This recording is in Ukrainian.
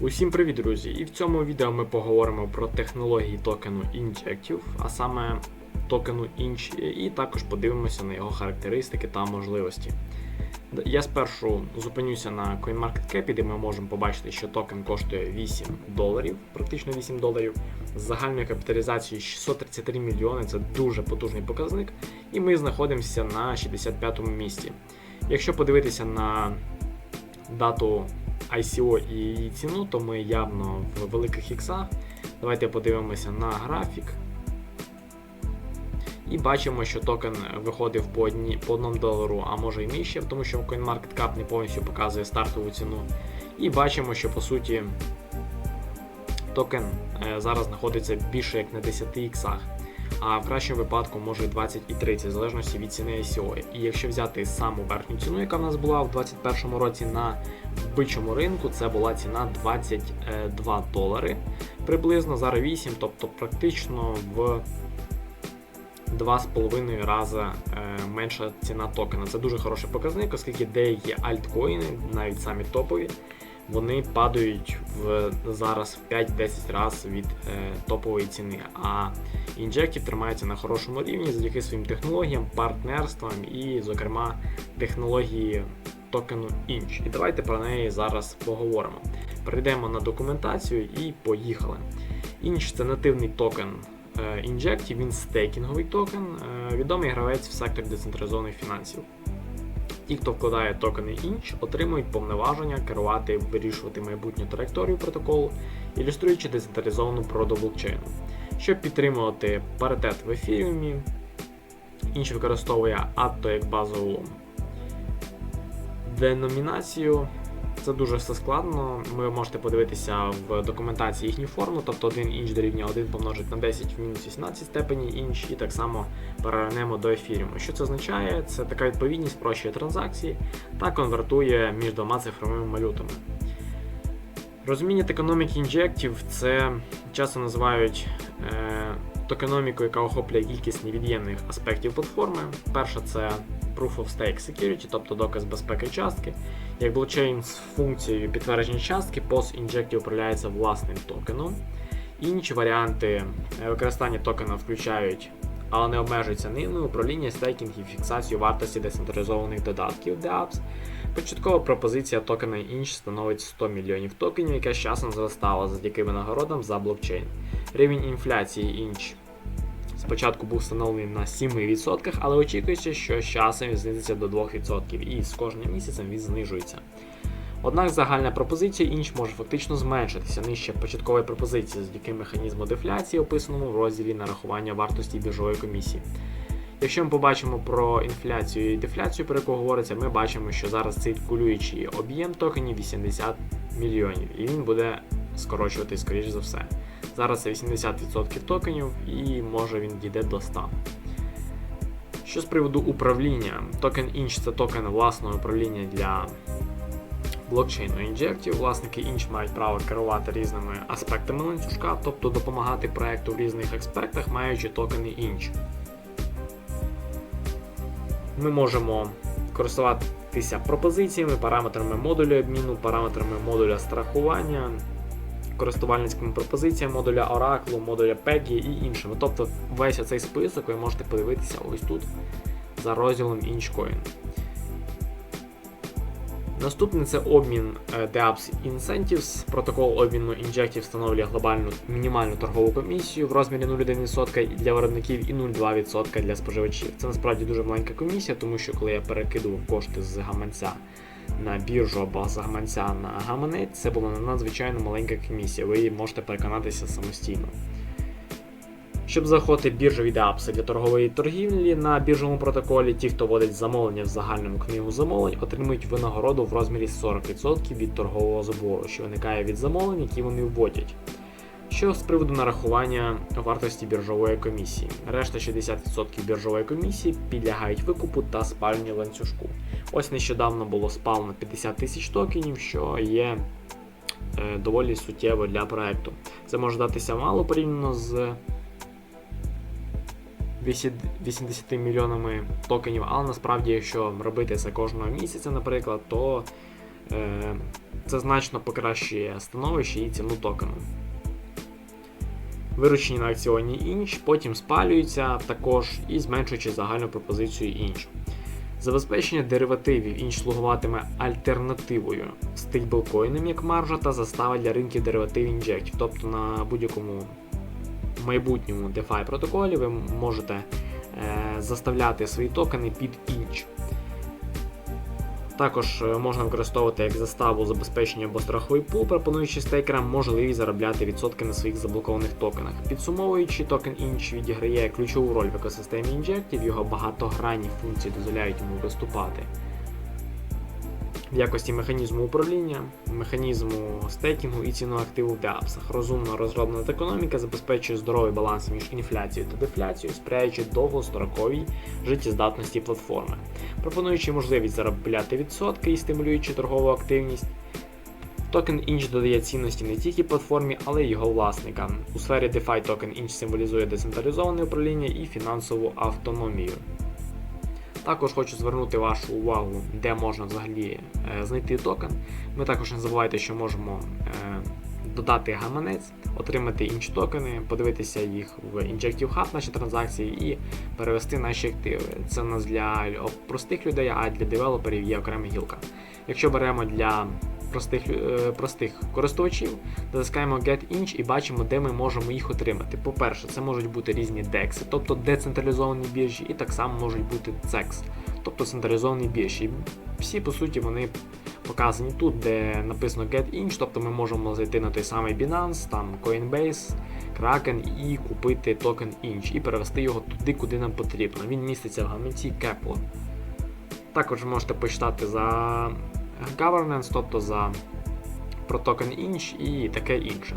Усім привіт, друзі! І в цьому відео ми поговоримо про технології токену Injective, а саме токену Inch, і також подивимося на його характеристики та можливості. Я спершу зупинюся на CoinMarketCap, де ми можемо побачити, що токен коштує 8 доларів, практично 8 доларів, з загальною капіталізацією 633 мільйони це дуже потужний показник, і ми знаходимося на 65-му місці. Якщо подивитися на дату ICO і її ціну, то ми явно в великих іксах. Давайте подивимося на графік. І бачимо, що токен виходив по, одні, по 1 долару, а може і нижче, тому що CoinMarketCap не повністю показує стартову ціну. І бачимо, що по суті токен е, зараз знаходиться більше як на 10 іксах. А в кращому випадку може і 20 і 30, в залежності від ціни ICO. І якщо взяти саму верхню ціну, яка в нас була в 2021 році на бичому ринку, це була ціна 22 долари приблизно, зараз 8, тобто практично в 2,5 рази е, менша ціна токена. Це дуже хороший показник, оскільки деякі альткоїни, навіть самі топові, вони падають в зараз в 5-10 разів від е, топової ціни. А Injective тримається на хорошому рівні завдяки своїм технологіям, партнерствам і, зокрема, технології токену Inch. І давайте про неї зараз поговоримо. Перейдемо на документацію і поїхали. Inch це нативний токен е, він стейкінговий токен, е, відомий гравець в секторі децентралізованих фінансів. Ті, хто вкладає токени інші, отримують повноваження керувати, вирішувати майбутню траєкторію протоколу, ілюструючи децентралізовану природу блокчейну. Щоб підтримувати паритет в ефіріумі, Inch використовує ATTO як базову деномінацію. Це дуже все складно. Ви можете подивитися в документації їхню форму, тобто 1 інч дорівнює 1 помножить на 10 в мінус 18 степені інч, і так само перевернемо до ефіріуму. Що це означає? Це така відповідність спрощує транзакції та конвертує між двома цифровими валютами. Розуміння токеноміки інжектів це часто називають е, токеномікою, яка охоплює кількість невід'ємних аспектів платформи. Перша це Proof of Stake Security, тобто доказ безпеки частки. Як блокчейн з функцією підтвердження частки, POS Injective управляється власним токеном. Інші варіанти е, використання токена включають, але не обмежуються ними, управління, стейкінг і фіксацію вартості децентралізованих додатків DApps. Початкова пропозиція токена Inch становить 100 мільйонів токенів, яка з часом зростала завдяки винагородам за блокчейн. Рівень інфляції Inch спочатку був встановлений на 7%, але очікується, що з часом він знизиться до 2% і з кожним місяцем він знижується. Однак загальна пропозиція інш може фактично зменшитися нижче початкової пропозиції завдяки механізму дефляції, описаному в розділі нарахування вартості біржової комісії. Якщо ми побачимо про інфляцію і дефляцію, про яку говориться, ми бачимо, що зараз циркулюючий об'єм токенів 80 мільйонів, і він буде скорочуватись, скоріш за все. Зараз це 80% токенів і може він дійде до 100. Що з приводу управління, токен Inch це токен власного управління для блокчейну Injective. Власники Inch мають право керувати різними аспектами ланцюжка, тобто допомагати проекту в різних аспектах, маючи токени Inch. Ми можемо користуватися пропозиціями, параметрами модулю обміну, параметрами модуля страхування, користувальницькими пропозиціями модуля Oracle, модуля PEGI і іншими. Тобто весь цей список ви можете подивитися ось тут за розділом Inchcoin. Наступний це обмін е, DApps Incentives. Протокол обміну Injective встановлює глобальну мінімальну торгову комісію в розмірі 0,1% для виробників і 0,2% для споживачів. Це насправді дуже маленька комісія, тому що коли я перекидував кошти з гаманця на біржу або з гаманця на гаманець, це була надзвичайно маленька комісія. Ви її можете переконатися самостійно. Щоб заходити від апси для торгової торгівлі на біржовому протоколі, ті, хто вводить замовлення в загальному книгу замовлень, отримують винагороду в розмірі 40% від торгового забору, що виникає від замовлень, які вони вводять. Що з приводу нарахування вартості біржової комісії? Решта 60% біржової комісії підлягають викупу та спаленню ланцюжку. Ось нещодавно було спалено 50 тисяч токенів, що є е, доволі суттєво для проекту. Це може датися мало порівняно з 80 мільйонами токенів, але насправді, якщо робити це кожного місяця, наприклад, то Е, Це значно покращує становище і ціну токену. Виручені на акціоні інч, потім спалюються також і зменшуючи загальну пропозицію інч. Забезпечення деривативів інч слугуватиме альтернативою стейблкоїнам як маржа та застава для ринків дериватив інжектів. Тобто на будь-якому майбутньому DeFi протоколі ви можете е, заставляти свої токени під інч. Також е, можна використовувати як заставу забезпечення або страховий пул, пропонуючи стейкерам можливість заробляти відсотки на своїх заблокованих токенах. Підсумовуючи, токен інч відіграє ключову роль в екосистемі інжектів, його багатогранні функції дозволяють йому виступати якості механізму управління, механізму стейкінгу і ціну активу в деапсах. Розумно розроблена економіка забезпечує здоровий баланс між інфляцією та дефляцією, сприяючи довгостроковій життєздатності платформи, пропонуючи можливість заробляти відсотки і стимулюючи торгову активність. Токен Inch додає цінності не тільки платформі, але й його власникам. У сфері DeFi токен Inch символізує децентралізоване управління і фінансову автономію. Також хочу звернути вашу увагу, де можна взагалі е, знайти токен. Ми також не забувайте, що можемо е, додати гаманець, отримати інші токени, подивитися їх в Injective Hub, наші транзакції, і перевести наші активи. Це у нас для простих людей, а для девелоперів є окрема гілка. Якщо беремо для простих, е, простих користувачів, натискаємо Get Inch і бачимо, де ми можемо їх отримати. По-перше, це можуть бути різні DEX, тобто децентралізовані біржі, і так само можуть бути CEX, тобто централізовані біржі. Всі, по суті, вони показані тут, де написано Get Inch, тобто ми можемо зайти на той самий Binance, там Coinbase, Kraken і купити токен Inch і перевести його туди, куди нам потрібно. Він міститься в гаманці Kepler. Також можете почитати за governance, тобто за про токен Inch і таке інше.